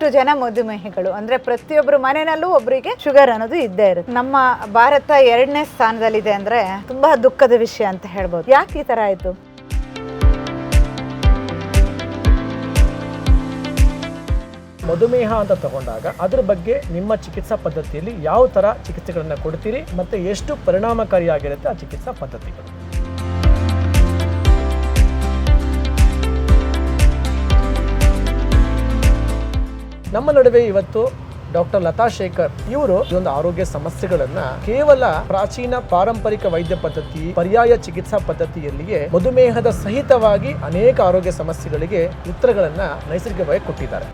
ಅಷ್ಟು ಜನ ಮಧುಮೇಹಿಗಳು. ಅಂದ್ರೆ ಪ್ರತಿಯೊಬ್ಬರು ಮನೆಯಲ್ಲೂ ಒಬ್ಬರಿಗೆ ಶುಗರ್ ಅನ್ನೋದು ಇದ್ದೇ ಇರುತ್ತೆ. ನಮ್ಮ ಭಾರತ ಎರಡನೇ ಸ್ಥಾನದಲ್ಲಿದೆ ಅಂದ್ರೆ ತುಂಬಾ ದುಃಖದ ವಿಷಯ ಅಂತ ಹೇಳ್ಬೋದು. ಯಾಕೆ ಈ ತರ ಆಯ್ತು? ಮಧುಮೇಹ ಅಂತ ತಗೊಂಡಾಗ ಅದ್ರ ಬಗ್ಗೆ ನಿಮ್ಮ ಚಿಕಿತ್ಸಾ ಪದ್ಧತಿಯಲ್ಲಿ ಯಾವ ಥರ ಚಿಕಿತ್ಸೆಗಳನ್ನು ಕೊಡ್ತೀರಿ ಮತ್ತು ಎಷ್ಟು ಪರಿಣಾಮಕಾರಿಯಾಗಿರುತ್ತೆ ಆ ಚಿಕಿತ್ಸಾ ಪದ್ಧತಿಗಳು? ನಮ್ಮ ನಡುವೆ ಇವತ್ತು ಡಾಕ್ಟರ್ ಲತಾ ಶೇಖರ್ ಇವರು ಈ ಒಂದು ಆರೋಗ್ಯ ಸಮಸ್ಯೆಗಳನ್ನ ಕೇವಲ ಪ್ರಾಚೀನ ಪಾರಂಪರಿಕ ವೈದ್ಯ ಪದ್ಧತಿ, ಪರ್ಯಾಯ ಚಿಕಿತ್ಸಾ ಪದ್ಧತಿಯಲ್ಲಿಯೇ ಮಧುಮೇಹದ ಸಹಿತವಾಗಿ ಅನೇಕ ಆರೋಗ್ಯ ಸಮಸ್ಯೆಗಳಿಗೆ ಉತ್ತರಗಳನ್ನ ನೈಸರ್ಗಿಕವಾಗಿ ಕೊಟ್ಟಿದ್ದಾರೆ.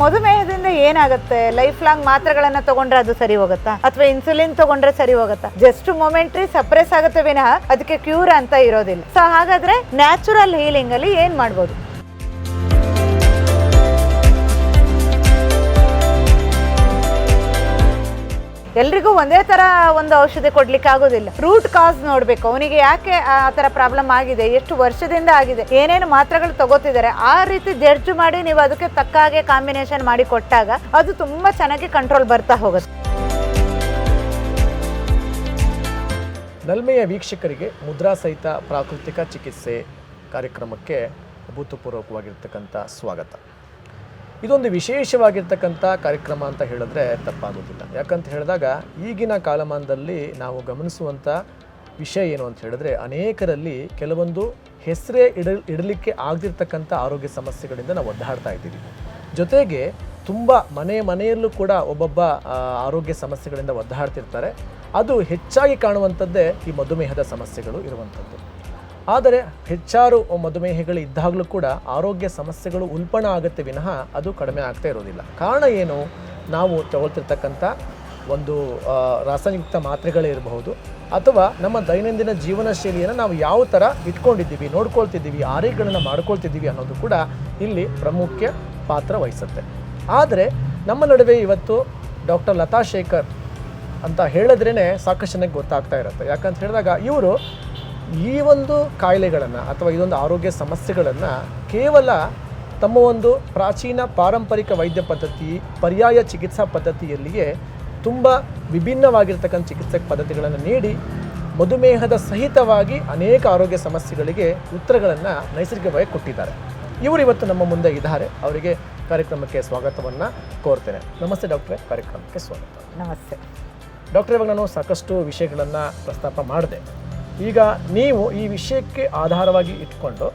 ಮಧುಮೇಹದಿಂದ ಏನಾಗುತ್ತೆ? ಲೈಫ್ ಲಾಂಗ್ ಮಾತ್ರೆಗಳನ್ನ ತಗೊಂಡ್ರೆ ಅದು ಸರಿ ಹೋಗುತ್ತಾ? ಅಥವಾ ಇನ್ಸುಲಿನ್ ತಗೊಂಡ್ರೆ ಸರಿ ಹೋಗುತ್ತಾ? ಜಸ್ಟ್ ಮೊಮೆಂಟ್ರಿ ಸಪ್ರೆಸ್ ಆಗುತ್ತೆ ವಿನಃ ಅದಕ್ಕೆ ಕ್ಯೂರ್ ಅಂತ ಇರೋದಿಲ್ಲ. ಸೊ ಹಾಗಾದ್ರೆ ನ್ಯಾಚುರಲ್ ಹೀಲಿಂಗ್ ಅಲ್ಲಿ ಏನ್ ಮಾಡ್ಬೋದು? ಎಲ್ರಿಗೂ ಒಂದೇ ತರ ಒಂದು ಔಷಧಿ ಕೊಡ್ಲಿಕ್ಕೆ ಆಗೋದಿಲ್ಲ. ರೂಟ್ ಕಾಸ್ ನೋಡ್ಬೇಕು. ಅವನಿಗೆ ಯಾಕೆ ಆ ತರ ಪ್ರಾಬ್ಲಮ್ ಆಗಿದೆ? ಎಷ್ಟು ವರ್ಷದಿಂದ ಆಗಿದೆ? ಏನೇನು ಮಾತ್ರೆಗಳು ತಗೋತಿದ್ದಾರೆ? ಆ ರೀತಿ ಜಡ್ಜ್ ಮಾಡಿ ನೀವು ಅದಕ್ಕೆ ತಕ್ಕ ಹಾಗೆ ಕಾಂಬಿನೇಷನ್ ಮಾಡಿ ಕೊಟ್ಟಾಗ ಅದು ತುಂಬಾ ಚೆನ್ನಾಗಿ ಕಂಟ್ರೋಲ್ ಬರ್ತಾ ಹೋಗುತ್ತೆ. ನಲ್ಮೆಯ ವೀಕ್ಷಕರಿಗೆ ಮುದ್ರಾ ಸಹಿತ ಪ್ರಾಕೃತಿಕ ಚಿಕಿತ್ಸೆ ಕಾರ್ಯಕ್ರಮಕ್ಕೆ ಅಭೂತಪೂರ್ವಕವಾಗಿರ್ತಕ್ಕಂಥ ಸ್ವಾಗತ. ಇದೊಂದು ವಿಶೇಷವಾಗಿರ್ತಕ್ಕಂಥ ಕಾರ್ಯಕ್ರಮ ಅಂತ ಹೇಳಿದ್ರೆ ತಪ್ಪಾಗೋದಿಲ್ಲ. ಯಾಕಂತ ಹೇಳಿದಾಗ ಈಗಿನ ಕಾಲಮಾನದಲ್ಲಿ ನಾವು ಗಮನಿಸುವಂಥ ವಿಷಯ ಏನು ಅಂತ ಹೇಳಿದ್ರೆ ಅನೇಕರಲ್ಲಿ ಕೆಲವೊಂದು ಹೆಸರೇ ಇಡ, ಇಡಲಿಕ್ಕೆ ಆಗದಿರ್ತಕ್ಕಂಥ ಆರೋಗ್ಯ ಸಮಸ್ಯೆಗಳಿಂದ ನಾವು ಒದ್ದಾಡ್ತಾ ಇದ್ದೀವಿ. ಜೊತೆಗೆ ತುಂಬ ಮನೆ ಮನೆಯಲ್ಲೂ ಕೂಡ ಒಬ್ಬೊಬ್ಬ ಆರೋಗ್ಯ ಸಮಸ್ಯೆಗಳಿಂದ ಒದ್ದಾಡ್ತಿರ್ತಾರೆ. ಅದು ಹೆಚ್ಚಾಗಿ ಕಾಣುವಂಥದ್ದೇ ಈ ಮಧುಮೇಹದ ಸಮಸ್ಯೆಗಳು ಇರುವಂಥದ್ದು. ಆದರೆ ಹೆಚ್ಚಾರು ಮಧುಮೇಹಗಳು ಇದ್ದಾಗಲೂ ಕೂಡ ಆರೋಗ್ಯ ಸಮಸ್ಯೆಗಳು ಉಲ್ಪಣ ಆಗುತ್ತೆ ವಿನಃ ಅದು ಕಡಿಮೆ ಆಗ್ತಾ ಇರೋದಿಲ್ಲ. ಕಾರಣ ಏನು? ನಾವು ತಗೊಳ್ತಿರ್ತಕ್ಕಂಥ ಒಂದು ರಾಸಾಯನಿಕ ಮಾತ್ರೆಗಳೇ ಇರಬಹುದು ಅಥವಾ ನಮ್ಮ ದೈನಂದಿನ ಜೀವನ ಶೈಲಿಯನ್ನು ನಾವು ಯಾವ ಥರ ಇಟ್ಕೊಂಡಿದ್ದೀವಿ, ನೋಡ್ಕೊಳ್ತಿದ್ದೀವಿ, ಆರೈಕೆಗಳನ್ನು ಮಾಡ್ಕೊಳ್ತಿದ್ದೀವಿ ಅನ್ನೋದು ಕೂಡ ಇಲ್ಲಿ ಪ್ರಮುಖ ಪಾತ್ರ ವಹಿಸುತ್ತೆ. ಆದರೆ ನಮ್ಮ ನಡುವೆ ಇವತ್ತು ಡಾಕ್ಟರ್ ಲತಾ ಶೇಖರ್ ಅಂತ ಹೇಳಿದ್ರೇ ಸಾಕಷ್ಟು ಜನಕ್ಕೆ ಗೊತ್ತಾಗ್ತಾ ಇರುತ್ತೆ. ಯಾಕಂತ ಹೇಳಿದಾಗ ಇವರು ಈ ಒಂದು ಕಾಯಿಲೆಗಳನ್ನು ಅಥವಾ ಇದೊಂದು ಆರೋಗ್ಯ ಸಮಸ್ಯೆಗಳನ್ನು ಕೇವಲ ತಮ್ಮ ಒಂದು ಪ್ರಾಚೀನ ಪಾರಂಪರಿಕ ವೈದ್ಯ ಪದ್ಧತಿ ಪರ್ಯಾಯ ಚಿಕಿತ್ಸಾ ಪದ್ಧತಿಯಲ್ಲಿಯೇ ತುಂಬ ವಿಭಿನ್ನವಾಗಿರ್ತಕ್ಕಂಥ ಚಿಕಿತ್ಸೆ ಪದ್ಧತಿಗಳನ್ನು ನೀಡಿ ಮಧುಮೇಹದ ಸಹಿತವಾಗಿ ಅನೇಕ ಆರೋಗ್ಯ ಸಮಸ್ಯೆಗಳಿಗೆ ಉತ್ತರಗಳನ್ನು ನೈಸರ್ಗಿಕವಾಗಿ ಕೊಟ್ಟಿದ್ದಾರೆ. ಇವರು ಇವತ್ತು ನಮ್ಮ ಮುಂದೆ ಇದ್ದಾರೆ. ಅವರಿಗೆ ಕಾರ್ಯಕ್ರಮಕ್ಕೆ ಸ್ವಾಗತವನ್ನು ಕೋರ್ತೇನೆ. ನಮಸ್ತೆ ಡಾಕ್ಟ್ರೆ. ಕಾರ್ಯಕ್ರಮಕ್ಕೆ ಸ್ವಾಗತ. ನಮಸ್ತೆ. ಡಾಕ್ಟರ್ ಇವಾಗ ನಾನು ಸಾಕಷ್ಟು ವಿಷಯಗಳನ್ನು ಪ್ರಸ್ತಾಪ ಮಾಡಿದೆ. ಈಗ ನೀವು ಈ ವಿಷಯಕ್ಕೆ ಆಧಾರವಾಗಿ ಇಟ್ಕೊಂಡು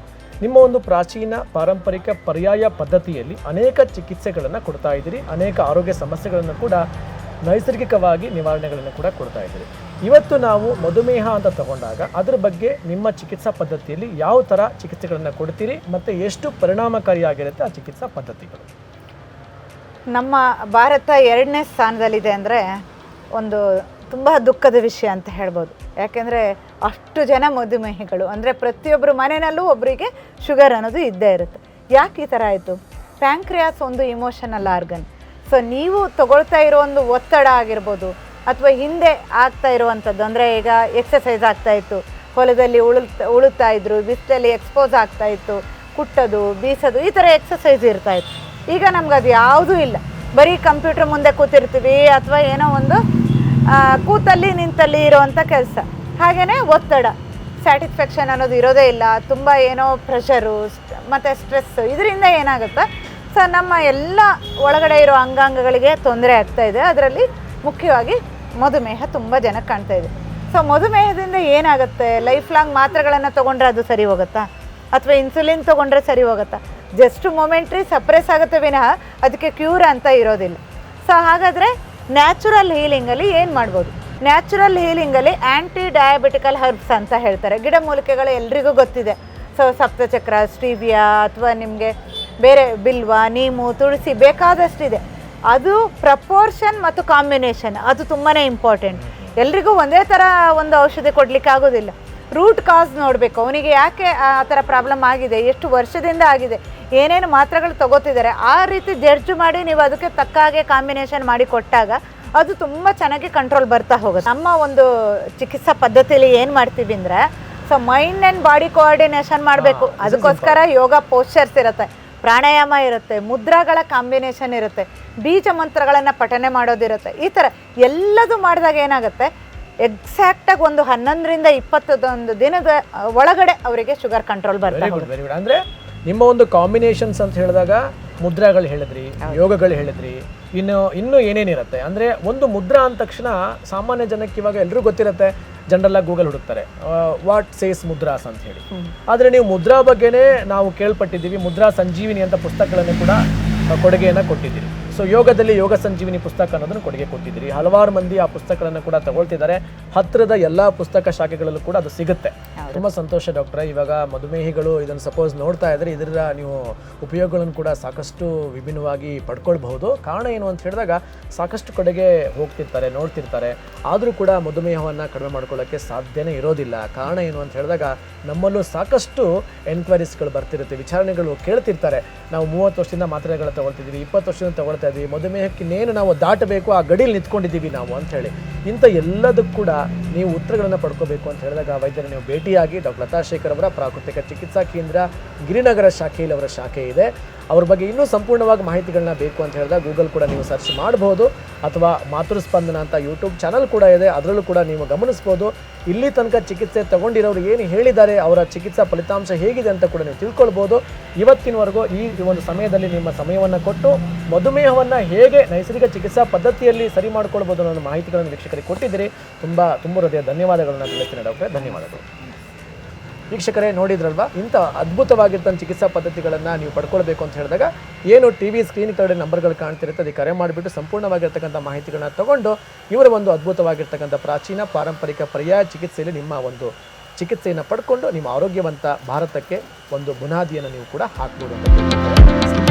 ನಿಮ್ಮ ಒಂದು ಪ್ರಾಚೀನ ಪಾರಂಪರಿಕ ಪರ್ಯಾಯ ಪದ್ಧತಿಯಲ್ಲಿ ಅನೇಕ ಚಿಕಿತ್ಸೆಗಳನ್ನು ಕೊಡ್ತಾ ಇದ್ದೀರಿ, ಅನೇಕ ಆರೋಗ್ಯ ಸಮಸ್ಯೆಗಳನ್ನು ಕೂಡ ನೈಸರ್ಗಿಕವಾಗಿ ನಿವಾರಣೆಗಳನ್ನು ಕೂಡ ಕೊಡ್ತಾ ಇದ್ದೀರಿ. ಇವತ್ತು ನಾವು ಮಧುಮೇಹ ಅಂತ ತಗೊಂಡಾಗ ಅದರ ಬಗ್ಗೆ ನಿಮ್ಮ ಚಿಕಿತ್ಸಾ ಪದ್ಧತಿಯಲ್ಲಿ ಯಾವ ಥರ ಚಿಕಿತ್ಸೆಗಳನ್ನು ಕೊಡ್ತೀರಿ ಮತ್ತು ಎಷ್ಟು ಪರಿಣಾಮಕಾರಿಯಾಗಿರುತ್ತೆ ಆ ಚಿಕಿತ್ಸಾ ಪದ್ಧತಿಗಳು? ನಮ್ಮ ಭಾರತ ಎರಡನೇ ಸ್ಥಾನದಲ್ಲಿದೆ ಅಂದರೆ ಒಂದು ತುಂಬ ದುಃಖದ ವಿಷಯ ಅಂತ ಹೇಳ್ಬೋದು. ಯಾಕೆಂದರೆ ಅಷ್ಟು ಜನ ಮಧುಮೇಹಿಗಳು, ಅಂದರೆ ಪ್ರತಿಯೊಬ್ಬರು ಮನೆಯಲ್ಲೂ ಒಬ್ಬರಿಗೆ ಶುಗರ್ ಅನ್ನೋದು ಇದ್ದೇ ಇರುತ್ತೆ. ಯಾಕೆ ಈ ಥರ ಆಯಿತು? ಪ್ಯಾಂಕ್ರಿಯಾಸ್ ಒಂದು ಇಮೋಷನಲ್ ಆರ್ಗನ್ ಸೊ ನೀವು ತಗೊಳ್ತಾ ಇರೋ ಒಂದು ಒತ್ತಡ ಆಗಿರ್ಬೋದು, ಅಥವಾ ಹಿಂದೆ ಆಗ್ತಾ ಇರುವಂಥದ್ದು, ಅಂದರೆ ಈಗ ಎಕ್ಸಸೈಸ್ ಆಗ್ತಾ ಇತ್ತು, ಹೊಲದಲ್ಲಿ ಉಳುತ್ತಾ ಉಳುತ್ತಾ ಇದ್ರು, ಬಿಸಿಲಲ್ಲಿ ಎಕ್ಸ್ಪೋಸ್ ಆಗ್ತಾ ಇತ್ತು, ಕುಟ್ಟೋದು, ಬೀಸೋದು, ಈ ಥರ ಎಕ್ಸಸೈಸ್ ಇರ್ತಾಯಿತ್ತು ಈಗ ನಮ್ಗೆ ಅದು ಯಾವುದೂ ಇಲ್ಲ. ಬರೀ ಕಂಪ್ಯೂಟರ್ ಮುಂದೆ ಕೂತಿರ್ತೀವಿ, ಅಥವಾ ಏನೋ ಒಂದು ಕೂತಲ್ಲಿ ನಿಂತಲ್ಲಿ ಇರೋವಂಥ ಕೆಲಸ. ಹಾಗೆಯೇ ಒತ್ತಡ. ಸ್ಯಾಟಿಸ್ಫ್ಯಾಕ್ಷನ್ ಅನ್ನೋದು ಇರೋದೇ ಇಲ್ಲ. ತುಂಬ ಏನೋ ಪ್ರೆಷರು ಮತ್ತು ಸ್ಟ್ರೆಸ್ ಇದರಿಂದ ಏನಾಗುತ್ತೆ? ಸೊ ನಮ್ಮ ಎಲ್ಲ ಒಳಗಡೆ ಇರೋ ಅಂಗಾಂಗಗಳಿಗೆ ತೊಂದರೆ ಆಗ್ತಾ ಇದೆ. ಅದರಲ್ಲಿ ಮುಖ್ಯವಾಗಿ ಮಧುಮೇಹ ತುಂಬ ಜನಕ್ಕೆ ಕಾಣ್ತಾ ಇದೆ. ಸೊ ಮಧುಮೇಹದಿಂದ ಏನಾಗುತ್ತೆ? ಲೈಫ್ ಲಾಂಗ್ ಮಾತ್ರೆಗಳನ್ನು ತೊಗೊಂಡ್ರೆ ಅದು ಸರಿ ಹೋಗುತ್ತಾ? ಅಥವಾ ಇನ್ಸುಲಿನ್ ತೊಗೊಂಡ್ರೆ ಸರಿ ಹೋಗುತ್ತಾ? ಜಸ್ಟ್ ಮೊಮೆಂಟ್ರಿ ಸಪ್ರೆಸ್ ಆಗುತ್ತೆ ವಿನಃ ಅದಕ್ಕೆ ಕ್ಯೂರ್ ಅಂತ ಇರೋದಿಲ್ಲ. ಸೊ ಹಾಗಾದರೆ ನ್ಯಾಚುರಲ್ ಹೀಲಿಂಗಲ್ಲಿ ಏನು ಮಾಡ್ಬೋದು? ನ್ಯಾಚುರಲ್ ಹೀಲಿಂಗಲ್ಲಿ ಆ್ಯಂಟಿ ಡಯಾಬಿಟಿಕಲ್ ಹರ್ಬ್ಸ್ ಅಂತ ಹೇಳ್ತಾರೆ. ಗಿಡಮೂಲಿಕೆಗಳು ಎಲ್ರಿಗೂ ಗೊತ್ತಿದೆ. ಸೊ ಸಪ್ತಚಕ್ರ, ಸ್ಟೀವಿಯಾ ಅಥವಾ ನಿಮಗೆ ಬೇರೆ ಬಿಲ್ವ, ನೀಮು, ತುಳಸಿ ಬೇಕಾದಷ್ಟಿದೆ ಅದು ಪ್ರಪೋರ್ಷನ್ ಮತ್ತು ಕಾಂಬಿನೇಷನ್ ಅದು ತುಂಬಾ ಇಂಪಾರ್ಟೆಂಟ್ ಎಲ್ರಿಗೂ ಒಂದೇ ಥರ ಒಂದು ಔಷಧಿ ಕೊಡಲಿಕ್ಕೆ ಆಗೋದಿಲ್ಲ. ರೂಟ್ ಕಾಸ್ ನೋಡಬೇಕು. ಅವನಿಗೆ ಯಾಕೆ ಆ ಥರ ಪ್ರಾಬ್ಲಮ್ ಆಗಿದೆ? ಎಷ್ಟು ವರ್ಷದಿಂದ ಆಗಿದೆ? ಏನೇನು ಮಾತ್ರೆಗಳು ತಗೋತಿದ್ದಾರೆ? ಆ ರೀತಿ ಜಡ್ಜ್ ಮಾಡಿ ನೀವು ಅದಕ್ಕೆ ತಕ್ಕ ಹಾಗೆ ಕಾಂಬಿನೇಷನ್ ಮಾಡಿ ಕೊಟ್ಟಾಗ ಅದು ತುಂಬ ಚೆನ್ನಾಗಿ ಕಂಟ್ರೋಲ್ ಬರ್ತಾ ಹೋಗುತ್ತೆ. ನಮ್ಮ ಒಂದು ಚಿಕಿತ್ಸಾ ಪದ್ಧತಿಯಲ್ಲಿ ಏನು ಮಾಡ್ತೀವಿ ಅಂದರೆ so mind and body coordination ಮಾಡಬೇಕು. ಅದಕ್ಕೋಸ್ಕರ ಯೋಗ ಪೋಸ್ಚರ್ಸ್ ಇರುತ್ತೆ. ಪ್ರಾಣಾಯಾಮ ಇರುತ್ತೆ. ಮುದ್ರಾಗಳ ಕಾಂಬಿನೇಷನ್ ಇರುತ್ತೆ. ಬೀಜ ಮಂತ್ರಗಳನ್ನು ಪಠನೆ ಮಾಡೋದಿರುತ್ತೆ. ಈ ಥರ ಎಲ್ಲದೂ ಮಾಡಿದಾಗ ಏನಾಗುತ್ತೆ? ಎಕ್ಸಾಕ್ಟಾಗಿ ಒಂದು ಹನ್ನೊಂದರಿಂದ ಇಪ್ಪತ್ತೊಂದು ದಿನದ ಒಳಗಡೆ ಅವರಿಗೆ ಶುಗರ್ ಕಂಟ್ರೋಲ್ ಬರ್ತದೆ ವೆರಿ ಗುಡ್ ವೆರಿ ಗುಡ್ ಅಂದ್ರೆ ನಿಮ್ಮ ಒಂದು ಕಾಂಬಿನೇಷನ್ಸ್ ಅಂತ ಹೇಳಿದಾಗ ಮುದ್ರಾಗಳು ಹೇಳಿದ್ರಿ ಯೋಗಗಳು ಹೇಳಿದ್ರಿ ಇನ್ನು ಇನ್ನೂ ಏನೇನಿರುತ್ತೆ? ಅಂದರೆ ಒಂದು ಮುದ್ರಾ ಅಂದ ತಕ್ಷಣ ಸಾಮಾನ್ಯ ಜನಕ್ಕೆ ಇವಾಗ ಎಲ್ಲರೂ ಗೊತ್ತಿರುತ್ತೆ ಜನರಲ್ ಆಗಿ ಗೂಗಲ್ ಹುಡುಕ್ತಾರೆ ವಾಟ್ ಸೇಸ್ ಮುದ್ರಾಸ್ ಅಂತ ಹೇಳಿ. ಆದರೆ ನೀವು ಮುದ್ರಾ ಬಗ್ಗೆನೇ ನಾವು ಕೇಳ್ಪಟ್ಟಿದ್ದೀವಿ ಮುದ್ರಾ ಸಂಜೀವಿನಿ ಅಂತ ಪುಸ್ತಕಗಳನ್ನು ಕೂಡ ಕೊಡುಗೆಯನ್ನು ಕೊಡುಗೆಯನ್ನ ಕೊಟ್ಟಿದ್ದೀರಿ. ಸೊ ಯೋಗದಲ್ಲಿ ಯೋಗ ಸಂಜೀವಿನಿ ಪುಸ್ತಕ ಅನ್ನೋದನ್ನು ಕೊಡುಗೆ ಕೊಟ್ಟಿದ್ದೀರಿ. ಹಲವಾರು ಮಂದಿ ಆ ಪುಸ್ತಕಗಳನ್ನು ಕೂಡ ತಗೊಳ್ತಿದ್ದಾರೆ. ಹತ್ತಿರದ ಎಲ್ಲಾ ಪುಸ್ತಕ ಶಾಖೆಗಳಲ್ಲೂ ಕೂಡ ಅದು ಸಿಗುತ್ತೆ. ತುಂಬಾ ಸಂತೋಷ ಡಾಕ್ಟ್ರೆ. ಇವಾಗ ಮಧುಮೇಹಿಗಳು ಇದನ್ನು ಸಪೋಸ್ ನೋಡ್ತಾ ಇದ್ದರೆ ಇದರ ನೀವು ಉಪಯೋಗಗಳನ್ನು ಕೂಡ ಸಾಕಷ್ಟು ವಿಭಿನ್ನವಾಗಿ ಪಡ್ಕೊಳ್ಬಹುದು. ಕಾರಣ ಏನು ಅಂತ ಹೇಳಿದಾಗ ಸಾಕಷ್ಟು ಕಡೆಗೆ ಹೋಗ್ತಿರ್ತಾರೆ ನೋಡ್ತಿರ್ತಾರೆ. ಆದರೂ ಕೂಡ ಮಧುಮೇಹವನ್ನು ಕಡಿಮೆ ಮಾಡ್ಕೊಳ್ಳೋಕ್ಕೆ ಸಾಧ್ಯನೇ ಇರೋದಿಲ್ಲ. ಕಾರಣ ಏನು ಅಂತ ಹೇಳಿದಾಗ ನಮ್ಮಲ್ಲೂ ಸಾಕಷ್ಟು ಎನ್ಕ್ವೈರೀಸ್ಗಳು ಬರ್ತಿರುತ್ತೆ ವಿಚಾರಣೆಗಳು ಕೇಳ್ತಿರ್ತಾರೆ. ನಾವು ಮೂವತ್ತು ವರ್ಷದಿಂದ ಮಾತ್ರೆಗಳು ತಗೊಳ್ತಿದ್ದೀವಿ ಇಪ್ಪತ್ತು ವರ್ಷದಿಂದ ತಗೊಳ್ತಾ ಇದ್ದೀವಿ ಮಧುಮೇಹಕ್ಕೆ ಇನ್ನೇನು ನಾವು ದಾಟಬೇಕು ಆ ಗಡಿಲಿ ನಿಂತ್ಕೊಂಡಿದ್ದೀವಿ ನಾವು ಅಂಥೇಳಿ. ಇಂಥ ಎಲ್ಲದಕ್ಕೂ ಕೂಡ ನೀವು ಉತ್ತರಗಳನ್ನು ಪಡ್ಕೋಬೇಕು ಅಂತ ಹೇಳಿದಾಗ ವೈದ್ಯರ ನೀವು ಭೇಟಿಯಾಗಿ ಡಾಕ್ಟರ್ ಲತಾ ಶೇಖರ್ ಅವರ ಪ್ರಾಕೃತಿಕ ಚಿಕಿತ್ಸಾ ಕೇಂದ್ರ, ಗಿರಿನಗರ ಶಾಖೆಯಲ್ಲಿ ಅವರ ಶಾಖೆ ಇದೆ. ಅವ್ರ ಬಗ್ಗೆ ಇನ್ನೂ ಸಂಪೂರ್ಣವಾಗಿ ಮಾಹಿತಿಗಳನ್ನ ಬೇಕು ಅಂತ ಹೇಳಿದಾಗ ಗೂಗಲ್ ಕೂಡ ನೀವು ಸರ್ಚ್ ಮಾಡಬಹುದು ಅಥವಾ ಮಾತೃಸ್ಪಂದನ ಅಂತ ಯೂಟ್ಯೂಬ್ ಚಾನಲ್ ಕೂಡ ಇದೆ. ಅದರಲ್ಲೂ ಕೂಡ ನೀವು ಗಮನಿಸ್ಬೋದು. ಇಲ್ಲಿ ತನಕ ಚಿಕಿತ್ಸೆ ತಗೊಂಡಿರೋರು ಏನು ಹೇಳಿದ್ದಾರೆ, ಅವರ ಚಿಕಿತ್ಸಾ ಫಲಿತಾಂಶ ಹೇಗಿದೆ ಅಂತ ಕೂಡ ನೀವು ತಿಳ್ಕೊಳ್ಬೋದು. ಇವತ್ತಿನವರೆಗೂ ಈ ಒಂದು ಸಮಯದಲ್ಲಿ ನಿಮ್ಮ ಸಮಯವನ್ನು ಕೊಟ್ಟು ಮಧುಮೇಹವನ್ನು ಹೇಗೆ ನೈಸರ್ಗಿಕ ಚಿಕಿತ್ಸಾ ಪದ್ಧತಿಯಲ್ಲಿ ಸರಿ ಮಾಡ್ಕೊಳ್ಬೋದು ಅನ್ನೋ ಮಾಹಿತಿಗಳನ್ನು ವೀಕ್ಷಕರಿಗೆ ಕೊಟ್ಟಿದ್ದೀರಿ. ತುಂಬ ತುಂಬ ಹೃದಯ ಧನ್ಯವಾದಗಳನ್ನು ತಿಳಿಸ್ತೀನಿ, ಡಾಕ್ಟ್ರೆ. ಧನ್ಯವಾದಗಳು. ವೀಕ್ಷಕರೇ, ನೋಡಿದ್ರಲ್ವಾ? ಇಂಥ ಅದ್ಭುತವಾಗಿರ್ತಂಥ ಚಿಕಿತ್ಸಾ ಪದ್ಧತಿಗಳನ್ನು ನೀವು ಪಡ್ಕೊಳ್ಬೇಕು ಅಂತ ಹೇಳಿದಾಗ ಏನು ಟಿ ವಿ ಸ್ಕ್ರೀನ್ ಕಡೆ ನಂಬರ್ಗಳು ಕಾಣ್ತಿರುತ್ತೆ, ಅದಕ್ಕೆ ಕರೆ ಮಾಡಿಬಿಟ್ಟು ಸಂಪೂರ್ಣವಾಗಿರ್ತಕ್ಕಂಥ ಮಾಹಿತಿಗಳನ್ನ ತಗೊಂಡು ಇವರ ಒಂದು ಅದ್ಭುತವಾಗಿರ್ತಕ್ಕಂಥ ಪ್ರಾಚೀನ ಪಾರಂಪರಿಕ ಪರ್ಯಾಯ ಚಿಕಿತ್ಸೆಯಲ್ಲಿ ನಿಮ್ಮ ಒಂದು ಚಿಕಿತ್ಸೆಯನ್ನು ಪಡ್ಕೊಂಡು ನಿಮ್ಮ ಆರೋಗ್ಯವಂತ ಭಾರತಕ್ಕೆ ಒಂದು ಬುನಾದಿಯನ್ನು ನೀವು ಕೂಡ ಹಾಕ್ಬೋದು ಅಂತ.